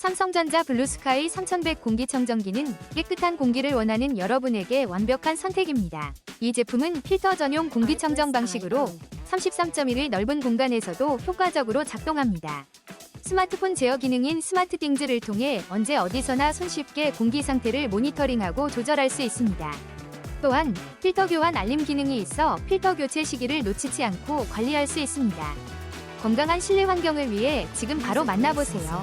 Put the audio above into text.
삼성전자 블루스카이 3100 공기청정기는 깨끗한 공기를 원하는 여러분에게 완벽한 선택입니다. 이 제품은 필터 전용 공기청정 방식으로 33.1의 넓은 공간에서도 효과적으로 작동합니다. 스마트폰 제어 기능인 스마트 띵즈를 통해 언제 어디서나 손쉽게 공기 상태를 모니터링하고 조절할 수 있습니다. 또한 필터 교환 알림 기능이 있어 필터 교체 시기를 놓치지 않고 관리할 수 있습니다. 건강한 실내 환경을 위해 지금 바로 만나보세요.